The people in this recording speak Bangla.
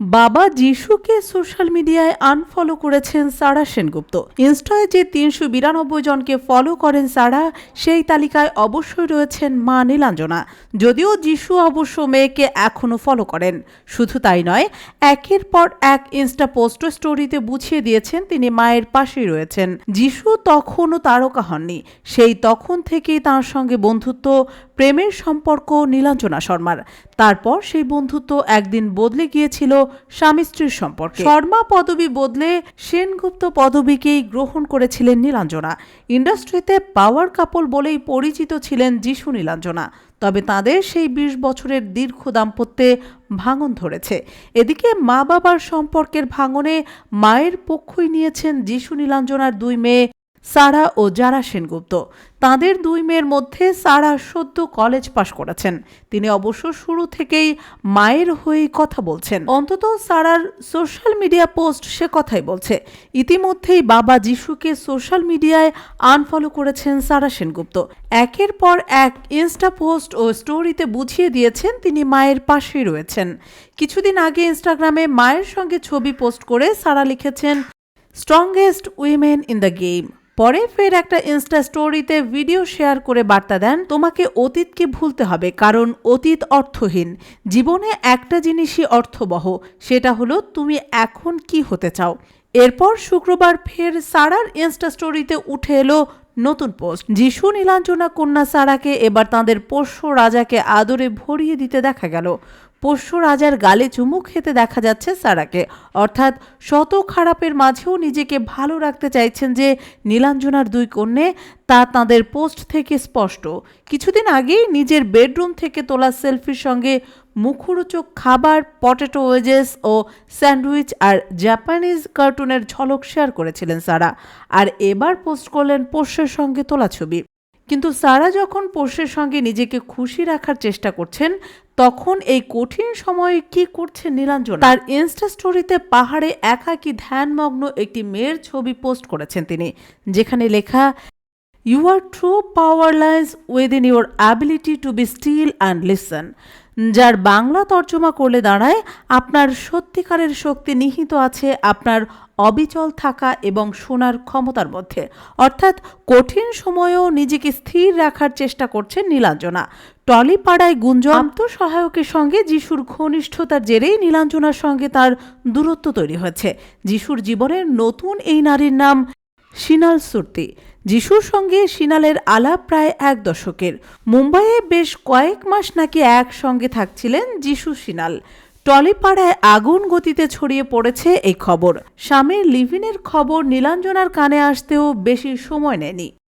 বাবা যিশুকে সোশ্যাল মিডিয়ায় আনফলো করেছেন সারা সেনগুপ্ত। ইনস্টায় যে তিনশো বিরানব্বই জনকে ফলো করেন সারা, সেই তালিকায় অবশ্যই রয়েছেন মা নীলাঞ্জনা। যদিও যিশু অবশ্য মেয়েকে এখনও ফলো করেন। শুধু তাই নয়, একের পর এক ইনস্টা পোস্ট স্টোরিতে বুঝিয়ে দিয়েছেন তিনি মায়ের পাশেই রয়েছেন। যিশু তখনও তারকা হননি। সেই তখন থেকেই তার সঙ্গে বন্ধুত্ব প্রেমের সম্পর্ক নীলাঞ্জনা শর্মার। তারপর সেই বন্ধুত্ব একদিন বদলে গিয়েছিল স্বামী স্ত্রীর সম্পর্কে। শর্মা পদবি বদলে সেনগুপ্ত পদবিকেই গ্রহণ করেছিলেন নীলাঞ্জনা। ইন্ডাস্ট্রিতে পাওয়ার কাপল বলেই পরিচিত ছিলেন যিশু নীলাঞ্জনা। তবে তাদের সেই বিশ বছরের দীর্ঘ দাম্পত্যে ভাঙন ধরেছে। এদিকে মা বাবার সম্পর্কের ভাঙনে মায়ের পক্ষই নিয়েছেন যিশু নীলাঞ্জনার দুই মেয়ে সারা ও জারা সেনগুপ্ত। তাদের দুই মেয়ের মধ্যে সারা সদ্য কলেজ পাশ করেছেন। তিনি অবশ্য শুরু থেকেই মায়ের হয়ে কথা বলছেন। অন্তত সারার সোশ্যাল মিডিয়া পোস্ট সে কথাই বলছে। ইতিমধ্যেই বাবা যিশুকে সোশ্যাল মিডিয়ায় আনফলো করেছেন সারা সেনগুপ্ত। একের পর এক ইনস্টা পোস্ট ও স্টোরিতে বুঝিয়ে দিয়েছেন তিনি মায়ের পাশেই রয়েছেন। কিছুদিন আগে ইনস্টাগ্রামে মায়ের সঙ্গে ছবি পোস্ট করে সারা লিখেছেন strongest women in the game পরে ফের একটা ইনস্টা স্টোরিতে ভিডিও শেয়ার করে বার্তা দেন, তোমাকে অতীতকে ভুলতে হবে, কারণ অতীত অর্থহীন। জীবনে একটা জিনিসই অর্থবহ, সেটা হলো তুমি এখন কি হতে চাও। এরপর শুক্রবার ফের সারার ইনস্টা স্টোরিতে উঠে এলো নতুন পোস্ট যিশু, নীলাঞ্জনা, কন্যা সারাকে এবার তাঁদের পোষ্য রাজাকে আদরে ভরিয়ে দিতে দেখা গেল। পোষ্য রাজার গালে চুমু খেতে দেখা যাচ্ছে সারাকে। অর্থাৎ শত খারাপের মাঝেও নিজেকে ভালো রাখতে চাইছেন যে নীলাঞ্জনার দুই কন্যে, তা তাঁদের পোস্ট থেকে স্পষ্ট। কিছুদিন আগেই নিজের বেডরুম থেকে তোলা সেলফির সঙ্গে মুখরোচক খাবার, পটেটো ওয়েজেস ও স্যান্ডউইচ আর জাপানিজ কার্টুনের ঝলক শেয়ার করেছিলেন সারা। আর এবার পোস্ট করলেন পোষ্যের সঙ্গে তোলা ছবি। কিন্তু সারা যখন পোষ্যের সঙ্গে নিজেকে খুশি রাখার চেষ্টা করছেন তখন এই কঠিন সময়ে কি করছে নীলাঞ্জন? তার ইনস্টা স্টোরিতে পাহাড়ে একাকি ধ্যানমগ্ন একটি মেয়ের ছবি পোস্ট করেছেন তিনি, যেখানে লেখা your true power lies within your ability to be still and listen যার বাংলা তর্জমা করলে দাঁড়ায়, আপনার সত্যিকারের শক্তি নিহিত আছে আপনার অবিচল থাকা এবং শোনার ক্ষমতার মধ্যে। অর্থাৎ কঠিন সময়েও নিজেকে স্থির রাখার চেষ্টা করছেন নীলাঞ্জনা। টলিপাড়ায় গুঞ্জন। আত্মসহায়কের সঙ্গে যিশুর ঘনিষ্ঠতার জেরেই নীলাঞ্জনার সঙ্গে তার দূরত্ব তৈরি হয়েছে। যিশুর জীবনের নতুন এই নারীর নাম সিনাল সুরতি। যিশুর সঙ্গে সিনালের আলাপ প্রায় এক দশকের। মুম্বাইয়ে বেশ কয়েক মাস নাকি একসঙ্গে থাকছিলেন যিশু সিনাল টলিপাড়ায় আগুন গতিতে ছড়িয়ে পড়েছে এই খবর। স্বামীর লিভিনের খবর নীলাঞ্জনার কানে আসতেও বেশি সময় নেয়নি।